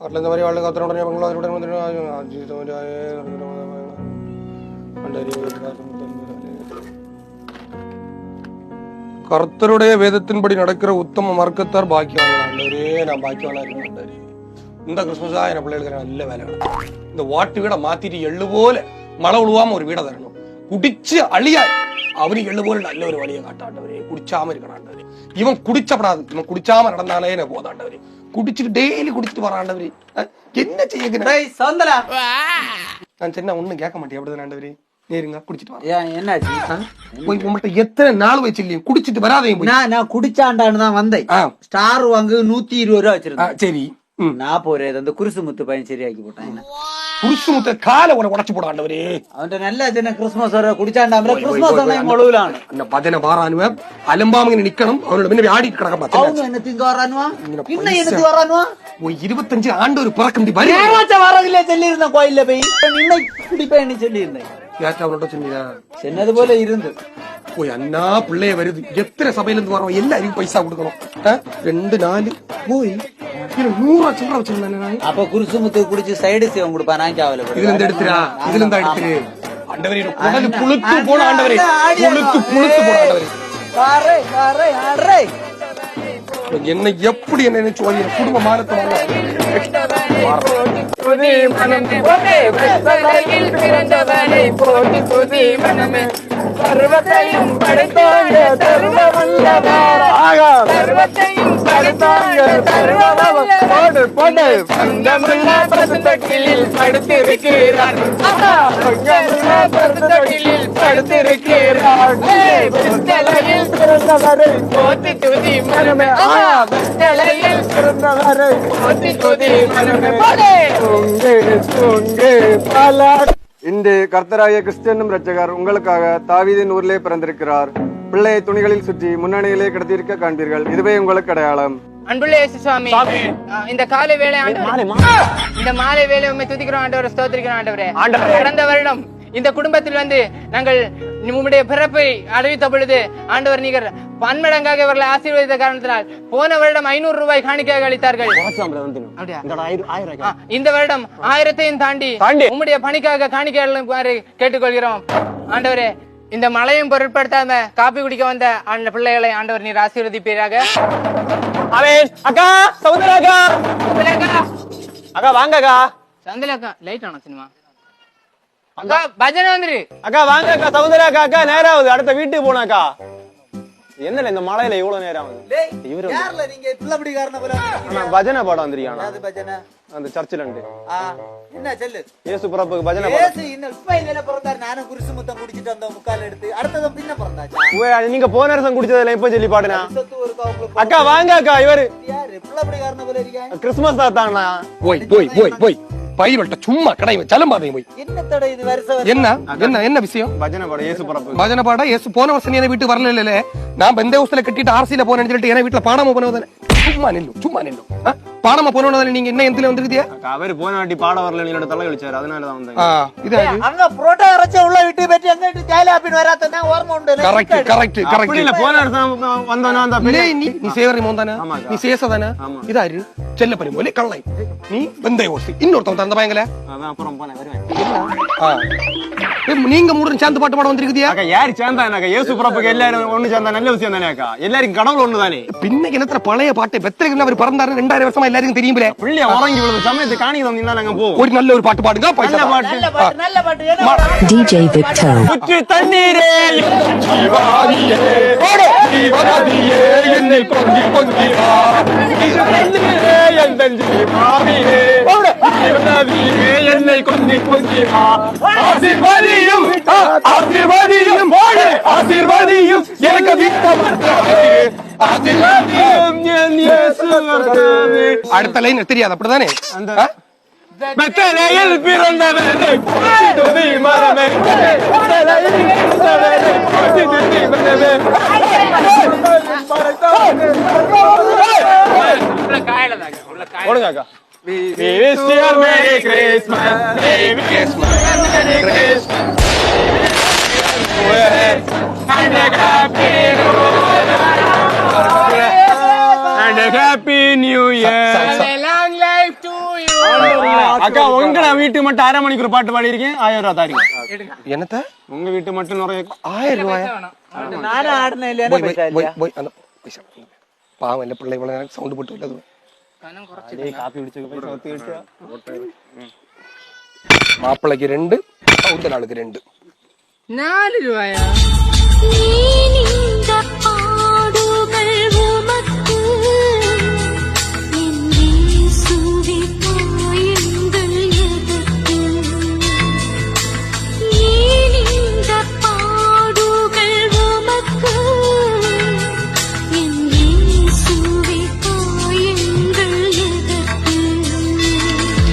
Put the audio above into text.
అట్లా మరి వాళ్ళు అతను బంగ్లా கர்த்தருடைய வேதத்தின்படி நடக்கிற உத்தம மார்க்கத்தார் பாக்கியவான்களே நான் பாக்கியவானா இருக்க இந்த கிறிஸ்மஸா என் பிள்ளைகளுக்கு நல்ல வேலை இந்த வாட்டு வீடை மாத்திட்டு எள்ளு போல மழை விழுவாம ஒரு வீடை தரணும் குடிச்சு அழியாய் அவரு எள்ளு போல நல்ல ஒரு வழியை காட்டாண்டவரே குடிச்சாம இருக்கணாண்டவரே இவன் குடிச்சப்படாது இவன் குடிச்சாம நடந்தாலே எனக்கு போதாண்டவரே குடிச்சிட்டு டெய்லி குடிச்சிட்டு அஹ், என்ன செய்ய டேய் சௌந்தரா நான் சின்ன ஒண்ணும் கேட்க மாட்டேன். அப்படிதான் ஆண்டவரே? நேருங்க குடிச்சிட்டு வா. ஏன் என்னாச்சு? போய் உங்கள்கிட்ட எத்தனை நாள் வச்சு இல்லையும் குடிச்சிட்டு போய். நான் நான் குடிச்சாண்டான்னு தான் வந்தேன். ஆ. ஸ்டார் வாங்கு நூத்தி இருபது ரூபா வச்சிருந்தேன். சரி. நான் போறேன். அந்த குருசு முத்து பையன் சரியாக்கி போட்டான். உடச்சு போட ஆண்டவரே. அவன்கிட்ட நல்ல சின்ன கிறிஸ்மஸ் வர குடிச்சாண்டாமல கிறிஸ்மஸ் அன்னைக்கு ஒழுகலான்னு. அந்த பஜனை பாரானுவ அலம்பாமங்க நிக்கணும். அவனோட முன்னாடி ஆடிட்டு கிடக்க அவங்க பார்த்தேன் என்ன திங்க வரானுவா? இங்க இன்னும் பைசா. எனக்கு வரானுவா? ஒரு இருபத்தஞ்சு ஆண்டு ஒரு பிறக்க முடி வரி ஏமாச்ச வரதில்ல சொல்லி இருந்தேன் கோயில்ல போய்? குடிப்பேன்னு சொல்லி இருந்தேன் யார்ட்ட அவனோட சொன்னீங்க? சின்னது போல இருந்து. போய் அண்ணா பிள்ளைய வருது. எத்தனை சபையில இருந்து வரோம் எல்லாருக்கும் பைசா கொடுக்கணும்? ரெண்டு நாலு போய் இதுல நூறா சில்லற வச்சிருந்தேன் நான் அப்ப குருசு முத்து குடிச்சு சைடு சேவம் கொடுப்பான் நான் கேவல இதுல இருந்து எடுத்துரா இதுல இருந்து எடுத்துரு. ஆண்டவரே எனக்கு குடல் புழுத்து போன ஆண்டவரே. புழுத்து புழுத்து போன ஆண்டவரே. காரே காரே ஆடுறே என்ன எப்படி என்ன நினைச்சு ஓடி என் குடும்ப புதி மனமே. ஒரே வெப்பலையில் பிறந்தவனை போட்டி புதி மனமே. சர்வத்தையும் படைத்தாங்க சர்வ வல்லவராக சர்வத்தையும் படைத்தாங்க சர்வ போடு போடு. பந்தமுள்ள பசுத்தட்டிலில் படுத்திருக்கிறார். ஆஹா, பந்தமுள்ள பசுத்தட்டிலில் படுத்திருக்கிறார். ஏய், வெத்தலையில் பிறந்தவரை போட்டி துதி மனமே. ஆஹா, வெத்தலையில் பிறந்தவரை போட்டி துதி மனமே. தூங்கு தூங்கு பல இன்று கர்த்தராய கிறிஸ்டியனும் ரட்சகர் உங்களுக்காக தாவீதின் ஊரிலே பிறந்திருக்கிறார். பிள்ளையை துணிகளில் சுற்றி முன்னணியிலே கிடத்தியிருக்க காண்பீர்கள். இதுவே உங்களுக்கு அடையாளம். அன்புள்ள இயேசு சுவாமி. இந்த காலை வேளை ஆண்டவரே இந்த மாலை வேளை உண்மை துதிக்கிறோம் ஆண்டவரை ஸ்தோத்திரிக்கிறோம் ஆண்டவரே. கடந்த வருடம் இந்த குடும்பத்தில் வந்து நாங்கள் உம்முடைய பிறப்பை அறிவித்த பொழுது ஆண்டவர் நீங்கள் பன்மடங்காக இவர்களை ஆசீர்வதித்த காரணத்தினால் போன வருடம் ஐநூறு ரூபாய் காணிக்கையாக அளித்தார்கள். இந்த வருடம் ஆயிரத்தையும் தாண்டி உம்முடைய பணிக்காக காணிக்கையாளர் கேட்டுக்கொள்கிறோம். ஆண்டவரே இந்த மழையும் பொருட்படுத்தாம காப்பி குடிக்க வந்த அந்த பிள்ளைகளை ஆண்டவர் நீர் ஆசீர்வதிப்பீராக. அக்கா சமுத்திர அக்கா அக்கா வாங்க அக்கா சந்திரக்கா லைட் ஆன சினிமா அக்கா பஜனை வந்துரு. அக்கா வாங்க அக்கா சமுத்திர அக்கா அக்கா நேரம் ஆகுது அடுத்த வீட்டுக்கு போன அக்கா என்னல இந்த மழையில இவ்வளவு நேரம் ஆகுது? இவரு யார்ல நீங்க பிள்ளைப்படிக்காரன போல ஆனா பஜனை பாடம் வந்திருக்கானா? அது பஜனை? அந்த சர்ச்சில் ஆ, என்ன சொல்லு? இயேசு பிறப்புக்கு பஜனை ஏசு இன்னும் இப்ப இல்ல பிறந்தாரு. நானும் குருசு முத்தம் குடிச்சிட்டு வந்தோம் முக்கால் எடுத்து. அடுத்ததும் பின்ன பிறந்தாச்சு? நீங்க போன வருஷம் குடிச்சதுல இப்ப சொல்லி பாடுனா? அக்கா வாங்க அக்கா இவரு. யாரு? போல இருக்காங்க? கிறிஸ்துமஸ் தாத்தாங்கண்ணா போய் போய் போய் போய். பயிர்வட்ட சும்மா கடை சலம்பாதையும் போய். என்ன தடை இது வருஷம் என்ன? என்ன என்ன விஷயம்? பஜனை பாடம் இயேசு பிறப்பு. பஜனை பாட ஏசு போன வருஷம் என் வீட்டுக்கு வரல இல்ல நான் பெந்த வருஷத்துல கட்டிட்டு ஆர்சியில போனேன்னு சொல்லிட்டு என் வீட்டுல பாடாம போனதானே சும்மா நில்லு சும்மா நில்லு? பாடாம போனதானே நீங்க என்ன எந்தில வந்திருக்கியா? அவரு போன வாட்டி பாட வரல என்னோட தலை கழிச்சாரு அதனால தான் வந்தேன். ஆ இது அங்க புரோட்டா அரைச்ச உள்ள விட்டு பெட்டி அங்க விட்டு ஜாயில அப்படின்னு வராத்தனா ஓர்ம உண்டு. கரெக்ட் கரெக்ட் அப்படி இல்ல கரெக்ட் போன வருஷம் வந்தோன்னா அந்த பெரிய நீ நீ சேவரி மோந்தானே ஆமாக்கா. நீ சேசதானே ஆமா. இதாரு செல்லப்பரி போலே கள்ளை. நீ வெந்தய ஓசி. இன்னொருத்தன் தந்த பயங்கல அதான் அப்புறம் போனேன் வருவேன். நீங்க மூணு சேர்ந்து பாட்டு பாட வந்திருக்குதியா யாரு சேர்ந்தா எனக்கு இயேசு பிறப்புக்கு எல்லாரும் ஒண்ணு சேர்ந்தா நல்ல விஷயம் தானே அக்கா? எல்லாருக்கும் கடவுள் ஒண்ணு தானே பின்ன கிணத்துல பழைய பாட்டு வெத்தலைக்கு அவர் பிறந்தாரு ரெண்டாயிரம் வருஷமா எல்லாருக்கும் தெரியுமில்ல? பிள்ளைய உறங்கி விழுந்த சமயத்து காணிக்க தந்தீங்கன்னா நாங்க போவோம் ஒரு நல்ல ஒரு பாட்டு பாடுங்க பைசா நல்ல பாட்டு. நல்ல பாட்டு நல்ல பாட்டு. என்னை வா. தண்ணீரே, என் தஞ்சி மாமியே. ஜீவநதியே, என்னை கொஞ்சி வா. ஆசீர்வாதியும் ஆசீர்வாதியும் ஆசீர்வாதியும் எனக்கு. அடுத்த லைன் தெரியாது அப்படிதானே Metele el pirón de verde, cosito di madame. Metele el de verde, Merry Christmas, And happy new year. Long life to அக்கா உங்கள வீட்டு மட்டும் அரை மணிக்கு ஒரு பாட்டு பாடி இருக்கேன் ஆயிரம் ரூபாய் தாரிங்க என்னத்த உங்க வீட்டு மட்டும் நிறைய ஆயிரம் ரூபாயா நானும் ஆடின இல்லையா போய் போய் பைசா போய் இல்லையா போய் அந்த பைசா பாவம் இல்லை பிள்ளை இவ்வளோ நேரம் சவுண்டு போட்டு விட்டது காப்பி குடிச்சு பைசா ஒத்தி வச்சா மாப்பிள்ளைக்கு ரெண்டு சவுந்த நாளுக்கு ரெண்டு நாலு ரூபாயா